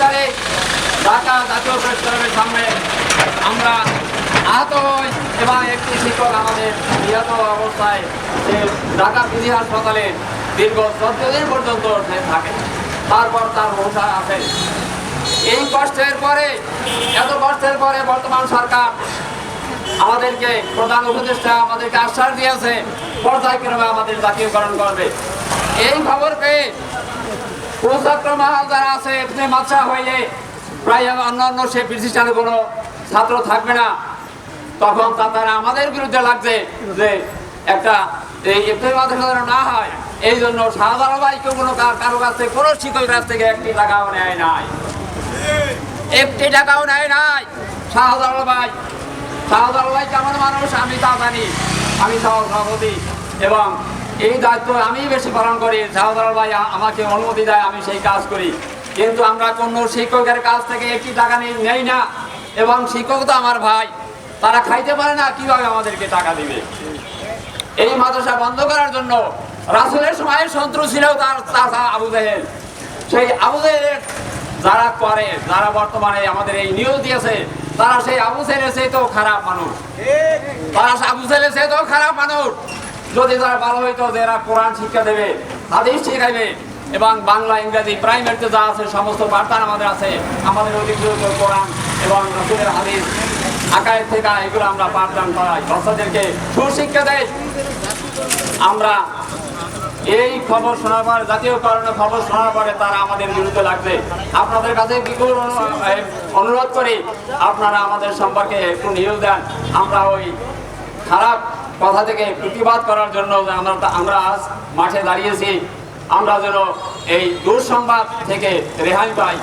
সালে ঢাকা জাতীয় প্রেস সামনে আমরা আহত হই এবং একটি শিক্ষক আমাদের নিহত অবস্থায় সে ঢাকা বিধি হাসপাতালে দীর্ঘ চোদ্দ দিন পর্যন্ত সে থাকে। তারপর তার মশা আছে এই কষ্টের পরে, এত কষ্টের পরে বর্তমান সরকার আমাদেরকে প্রধান উপদেষ্টা আমাদেরকে আশ্বাস দিয়েছে, পর্যায়ক্রমে আমাদের জাতীয়করণ করবে। এই খবর পেয়ে প্রশাস্ত্র মহাল যারা আছে এখানে মাত্রা হয়ে প্রায় অন্য অন্য সে প্রতিষ্ঠানে কোনো ছাত্র থাকবে না। তখন তা তারা আমাদের বিরুদ্ধে লাগছে যে একটা এই মাদ্রাসা যেন না হয়, এই জন্য সাধারণ ভাইকে কোনো কারও কাছ থেকে, কোনো শিক্ষকের কাছ থেকে একটি টাকাও নেয় নাই। একটি টাকাও নেয় নাই শাহজালাল ভাই। শাহজালাল ভাই কেমন মানুষ আমি তা জানি। আমি সভাপতি এবং এই দায়িত্ব আমি বেশি পালন করি। শাহজালাল ভাই আমাকে অনুমতি দেয়, আমি সেই কাজ করি। কিন্তু আমরা কোনো শিক্ষকের কাছ থেকে একটি টাকা নেই না। এবং শিক্ষক তো আমার ভাই। তারা খাইতে পারে না, কীভাবে আমাদেরকে টাকা দিবে? এই মাদ্রাসা বন্ধ করার জন্য রাসুলের সময় শত্রু ছিল তার চাচা আবু জাহেল। সেই আবু যারা করে, যারা বর্তমানে আমাদের এই নিউজ দিয়েছে, তারা সেই আবু জাহেলের সেই তো খারাপ মানুষ। তারা আবু জাহেলের সেই তো খারাপ মানুষ। যদি তারা ভালো হইতো যে এরা কোরআন শিক্ষা দেবে, হাদিস শিখাইবে, এবং বাংলা, ইংরেজি, প্রাইমারিতে যা আছে, সমস্ত বার্তা আমাদের আছে, আমাদের অধিকৃত কোরআন এবং রসুলের হাদিস, আকায়ের থেকে এগুলো আমরা পাঠদান করাই। বাচ্চাদেরকে সুশিক্ষা দেয়। আমরা এই খবর শোনার পর জাতীয়করণের খবর শোনার পরে তারা আমাদের বিরুদ্ধে লাগবে। আপনাদের কাছে অনু- অনুরোধ করি, আপনারা আমাদের সম্পর্কে একটু নিউজ দেন। আমরা ওই খারাপ কথা থেকে প্রতিবাদ করার জন্য আমরা আমরা আজ মাঠে দাঁড়িয়েছি। আমরা যেন এই দুঃসংবাদ থেকে রেহাই পাই।